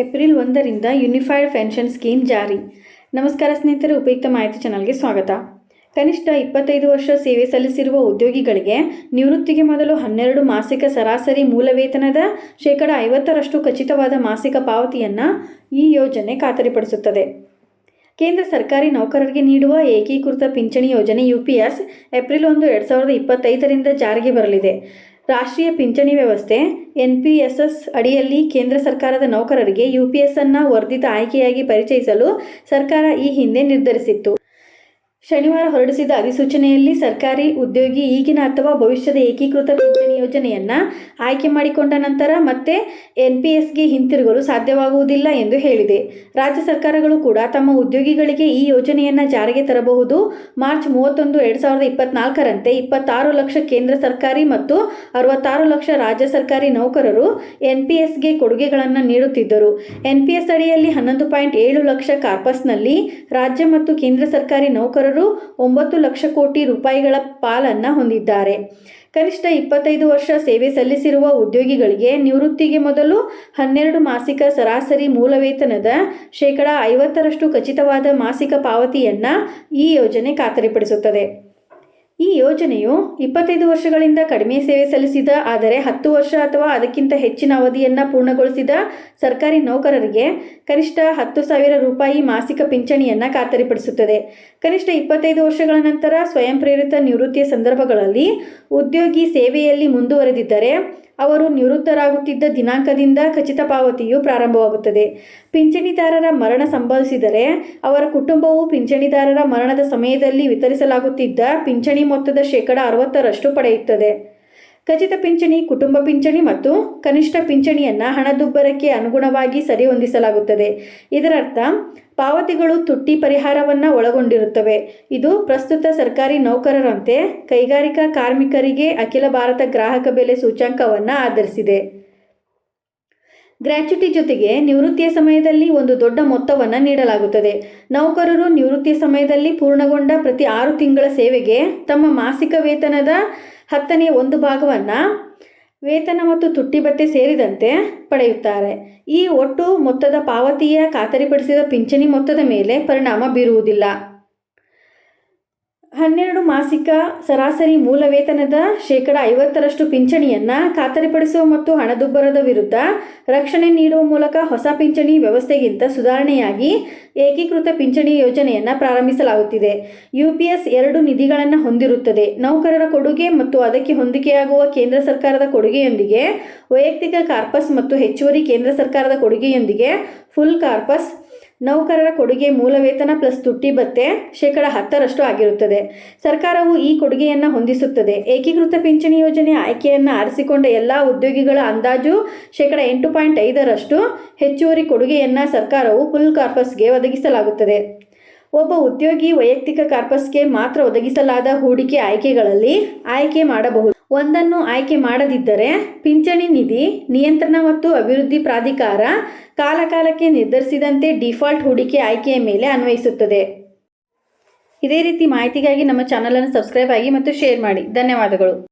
April ಒಂದರಿಂದ unified pension scheme ಜಾರಿ. ನಮಸ್ಕಾರ ಸ್ನೇಹಿತರೆ, ಉಪಯುಕ್ತ ಮಾಹಿತಿ ಚಾನಲ್ಗೆ ಸ್ವಾಗತ. ಕನಿಷ್ಠ ಇಪ್ಪತ್ತೈದು ವರ್ಷ ಸೇವೆ ಸಲ್ಲಿಸಿರುವ ಉದ್ಯೋಗಿಗಳಿಗೆ ನಿವೃತ್ತಿಗೆ ಮೊದಲು ಹನ್ನೆರಡು ಮಾಸಿಕ ಸರಾಸರಿ ಮೂಲ ವೇತನದ ಶೇಕಡ ಐವತ್ತರಷ್ಟು ಖಚಿತವಾದ ಮಾಸಿಕ ಪಾವತಿಯನ್ನು ಈ ಯೋಜನೆ ಖಾತರಿಪಡಿಸುತ್ತದೆ. ಕೇಂದ್ರ ಸರ್ಕಾರಿ ನೌಕರರಿಗೆ ನೀಡುವ ಏಕೀಕೃತ ಪಿಂಚಣಿ ಯೋಜನೆ ಯು ಪಿ ಎಸ್ ಏಪ್ರಿಲ್ ಒಂದು ಎರಡು ಸಾವಿರದ ಇಪ್ಪತ್ತೈದರಿಂದ ಜಾರಿಗೆ ಬರಲಿದೆ. ರಾಷ್ಟ್ರೀಯ ಪಿಂಚಣಿ ವ್ಯವಸ್ಥೆ ಎನ್ ಪಿ ಅಡಿಯಲ್ಲಿ ಕೇಂದ್ರ ಸರ್ಕಾರದ ನೌಕರರಿಗೆ ಯು ಅನ್ನು ವರ್ಧಿತ ಆಯ್ಕೆಯಾಗಿ ಪರಿಚಯಿಸಲು ಸರ್ಕಾರ ಈ ಹಿಂದೆ ನಿರ್ಧರಿಸಿತ್ತು. ಶನಿವಾರ ಹೊರಡಿಸಿದ ಅಧಿಸೂಚನೆಯಲ್ಲಿ ಸರ್ಕಾರಿ ಉದ್ಯೋಗಿ ಈಗಿನ ಅಥವಾ ಭವಿಷ್ಯದ ಏಕೀಕೃತ ಪಿಂಚಣಿ ಯೋಜನೆಯನ್ನ ಆಯ್ಕೆ ಮಾಡಿಕೊಂಡ ನಂತರ ಮತ್ತೆ ಎನ್ಪಿಎಸ್ಗೆ ಹಿಂತಿರುಗಲು ಸಾಧ್ಯವಾಗುವುದಿಲ್ಲ ಎಂದು ಹೇಳಿದೆ. ರಾಜ್ಯ ಸರ್ಕಾರಗಳು ಕೂಡ ತಮ್ಮ ಉದ್ಯೋಗಿಗಳಿಗೆ ಈ ಯೋಜನೆಯನ್ನ ಜಾರಿಗೆ ತರಬಹುದು. ಮಾರ್ಚ್ ಮೂವತ್ತೊಂದು, ಎರಡು ಸಾವಿರದ ಇಪ್ಪತ್ನಾಲ್ಕರಂತೆ ಇಪ್ಪತ್ತಾರು ಲಕ್ಷ ಕೇಂದ್ರ ಸರ್ಕಾರಿ ಮತ್ತು ಅರವತ್ತಾರು ಲಕ್ಷ ರಾಜ್ಯ ಸರ್ಕಾರಿ ನೌಕರರು ಎನ್ಪಿಎಸ್ಗೆ ಕೊಡುಗೆಗಳನ್ನು ನೀಡುತ್ತಿದ್ದರು. ಎನ್ಪಿಎಸ್ ಅಡಿಯಲ್ಲಿ ಹನ್ನೊಂದು ಪಾಯಿಂಟ್ ಏಳು ಲಕ್ಷ ಕಾರ್ಪಸ್ನಲ್ಲಿ ರಾಜ್ಯ ಮತ್ತು ಕೇಂದ್ರ ಸರ್ಕಾರಿ ನೌಕರರು ಒಂಬತ್ತು ಲಕ್ಷ ಕೋಟಿ ರೂಪಾಯಿಗಳ ಪಾಲನ್ನು ಹೊಂದಿದ್ದಾರೆ. ಕನಿಷ್ಠ ಇಪ್ಪತ್ತೈದು ವರ್ಷ ಸೇವೆ ಸಲ್ಲಿಸಿರುವ ಉದ್ಯೋಗಿಗಳಿಗೆ ನಿವೃತ್ತಿಗೆ ಮೊದಲು ಹನ್ನೆರಡು ಮಾಸಿಕ ಸರಾಸರಿ ಮೂಲ ವೇತನದ ಶೇಕಡ ಐವತ್ತರಷ್ಟು ಖಚಿತವಾದ ಮಾಸಿಕ ಪಾವತಿಯನ್ನು ಈ ಯೋಜನೆ ಖಾತರಿಪಡಿಸುತ್ತದೆ. ಈ ಯೋಜನೆಯು ಇಪ್ಪತ್ತೈದು ವರ್ಷಗಳಿಂದ ಕಡಿಮೆ ಸೇವೆ ಸಲ್ಲಿಸಿದ, ಆದರೆ ಹತ್ತು ವರ್ಷ ಅಥವಾ ಅದಕ್ಕಿಂತ ಹೆಚ್ಚಿನ ಅವಧಿಯನ್ನು ಪೂರ್ಣಗೊಳಿಸಿದ ಸರ್ಕಾರಿ ನೌಕರರಿಗೆ ಕನಿಷ್ಠ ಹತ್ತು ಸಾವಿರ ರೂಪಾಯಿ ಮಾಸಿಕ ಪಿಂಚಣಿಯನ್ನು ಖಾತರಿಪಡಿಸುತ್ತದೆ. ಕನಿಷ್ಠ ಇಪ್ಪತ್ತೈದು ವರ್ಷಗಳ ನಂತರ ಸ್ವಯಂ ಪ್ರೇರಿತ ನಿವೃತ್ತಿಯ ಸಂದರ್ಭಗಳಲ್ಲಿ ಉದ್ಯೋಗಿ ಸೇವೆಯಲ್ಲಿ ಮುಂದುವರೆದಿದ್ದರೆ ಅವರು ನಿವೃತ್ತರಾಗುತ್ತಿದ್ದ ದಿನಾಂಕದಿಂದ ಖಚಿತ ಪಾವತಿಯು ಪ್ರಾರಂಭವಾಗುತ್ತದೆ. ಪಿಂಚಣಿದಾರರ ಮರಣ ಸಂಭವಿಸಿದರೆ ಅವರ ಕುಟುಂಬವು ಪಿಂಚಣಿದಾರರ ಮರಣದ ಸಮಯದಲ್ಲಿ ವಿತರಿಸಲಾಗುತ್ತಿದ್ದ ಪಿಂಚಣಿ ಮೊತ್ತದ ಶೇಕಡ ಅರವತ್ತರಷ್ಟು ಪಡೆಯುತ್ತದೆ. ಖಚಿತ ಪಿಂಚಣಿ, ಕುಟುಂಬ ಪಿಂಚಣಿ ಮತ್ತು ಕನಿಷ್ಠ ಪಿಂಚಣಿಯನ್ನು ಹಣದುಬ್ಬರಕ್ಕೆ ಅನುಗುಣವಾಗಿ ಸರಿಹೊಂದಿಸಲಾಗುತ್ತದೆ. ಇದರರ್ಥ ಪಾವತಿಗಳು ತುಟ್ಟಿ ಪರಿಹಾರವನ್ನು ಒಳಗೊಂಡಿರುತ್ತವೆ. ಇದು ಪ್ರಸ್ತುತ ಸರ್ಕಾರಿ ನೌಕರರಂತೆ ಕೈಗಾರಿಕಾ ಕಾರ್ಮಿಕರಿಗೆ ಅಖಿಲ ಭಾರತ ಗ್ರಾಹಕ ಬೆಲೆ ಸೂಚ್ಯಂಕವನ್ನು ಆಧರಿಸಿದೆ. ಗ್ರ್ಯಾಚ್ಯುಟಿ ಜೊತೆಗೆ ನಿವೃತ್ತಿಯ ಸಮಯದಲ್ಲಿ ಒಂದು ದೊಡ್ಡ ಮೊತ್ತವನ್ನು ನೀಡಲಾಗುತ್ತದೆ. ನೌಕರರು ನಿವೃತ್ತಿಯ ಸಮಯದಲ್ಲಿ ಪೂರ್ಣಗೊಂಡ ಪ್ರತಿ ಆರು ತಿಂಗಳ ಸೇವೆಗೆ ತಮ್ಮ ಮಾಸಿಕ ವೇತನದ ಹತ್ತನೇ ಒಂದು ಭಾಗವನ್ನು ವೇತನ ಮತ್ತು ತುಟ್ಟಿ ಭತ್ಯೆ ಸೇರಿದಂತೆ ಪಡೆಯುತ್ತಾರೆ. ಈ ಒಟ್ಟು ಮೊತ್ತದ ಪಾವತಿಯ ಖಾತರಿಪಡಿಸಿದ ಪಿಂಚಣಿ ಮೊತ್ತದ ಮೇಲೆ ಪರಿಣಾಮ ಬೀರುವುದಿಲ್ಲ. ಹನ್ನೆರಡು ಮಾಸಿಕ ಸರಾಸರಿ ಮೂಲ ವೇತನದ ಶೇಕಡ ಐವತ್ತರಷ್ಟು ಪಿಂಚಣಿಯನ್ನು ಖಾತರಿಪಡಿಸುವ ಮತ್ತು ಹಣದುಬ್ಬರದ ವಿರುದ್ಧ ರಕ್ಷಣೆ ನೀಡುವ ಮೂಲಕ ಹೊಸ ಪಿಂಚಣಿ ವ್ಯವಸ್ಥೆಗಿಂತ ಸುಧಾರಣೆಯಾಗಿ ಏಕೀಕೃತ ಪಿಂಚಣಿ ಯೋಜನೆಯನ್ನು ಪ್ರಾರಂಭಿಸಲಾಗುತ್ತಿದೆ. ಯು ಪಿ ಎಸ್ ಎರಡು ನಿಧಿಗಳನ್ನು ಹೊಂದಿರುತ್ತದೆ. ನೌಕರರ ಕೊಡುಗೆ ಮತ್ತು ಅದಕ್ಕೆ ಹೊಂದಿಕೆಯಾಗುವ ಕೇಂದ್ರ ಸರ್ಕಾರದ ಕೊಡುಗೆಯೊಂದಿಗೆ ವೈಯಕ್ತಿಕ ಕಾರ್ಪಸ್ ಮತ್ತು ಹೆಚ್ಚುವರಿ ಕೇಂದ್ರ ಸರ್ಕಾರದ ಕೊಡುಗೆಯೊಂದಿಗೆ ಫುಲ್ ಕಾರ್ಪಸ್ ನೌಕರರ ಕೊಡುಗೆ ಮೂಲ ವೇತನ ಪ್ಲಸ್ ತುಟ್ಟಿ ಭತ್ತೆ ಶೇಕಡ ಹತ್ತರಷ್ಟು ಆಗಿರುತ್ತದೆ. ಸರ್ಕಾರವು ಈ ಕೊಡುಗೆಯನ್ನು ಹೊಂದಿಸುತ್ತದೆ. ಏಕೀಕೃತ ಪಿಂಚಣಿ ಯೋಜನೆ ಆಯ್ಕೆಯನ್ನು ಆರಿಸಿಕೊಂಡ ಎಲ್ಲ ಉದ್ಯೋಗಿಗಳ ಅಂದಾಜು ಶೇಕಡ ಎಂಟು ಪಾಯಿಂಟ್ ಐದರಷ್ಟು ಹೆಚ್ಚುವರಿ ಕೊಡುಗೆಯನ್ನು ಸರ್ಕಾರವು ಫುಲ್ ಕಾರ್ಪಸ್ಗೆ ಒದಗಿಸಲಾಗುತ್ತದೆ. ಒಬ್ಬ ಉದ್ಯೋಗಿ ವೈಯಕ್ತಿಕ ಕಾರ್ಪಸ್ಗೆ ಮಾತ್ರ ಒದಗಿಸಲಾದ ಹೂಡಿಕೆ ಆಯ್ಕೆಗಳಲ್ಲಿ ಆಯ್ಕೆ ಮಾಡಬಹುದು. ಒಂದನ್ನು ಆಯ್ಕೆ ಮಾಡದಿದ್ದರೆ ಪಿಂಚಣಿ ನಿಧಿ, ನಿಯಂತ್ರಣ ಮತ್ತು ಅಭಿವೃದ್ಧಿ ಪ್ರಾಧಿಕಾರ ಕಾಲಕಾಲಕ್ಕೆ ನಿರ್ಧರಿಸಿದಂತೆ ಡಿಫಾಲ್ಟ್ ಹೂಡಿಕೆ ಆಯ್ಕೆಯ ಮೇಲೆ ಅನ್ವಯಿಸುತ್ತದೆ. ಇದೇ ರೀತಿ ಮಾಹಿತಿಗಾಗಿ ನಮ್ಮ ಚಾನಲನ್ನು ಸಬ್ಸ್ಕ್ರೈಬ್ ಆಗಿ ಮತ್ತು ಶೇರ್ ಮಾಡಿ. ಧನ್ಯವಾದಗಳು.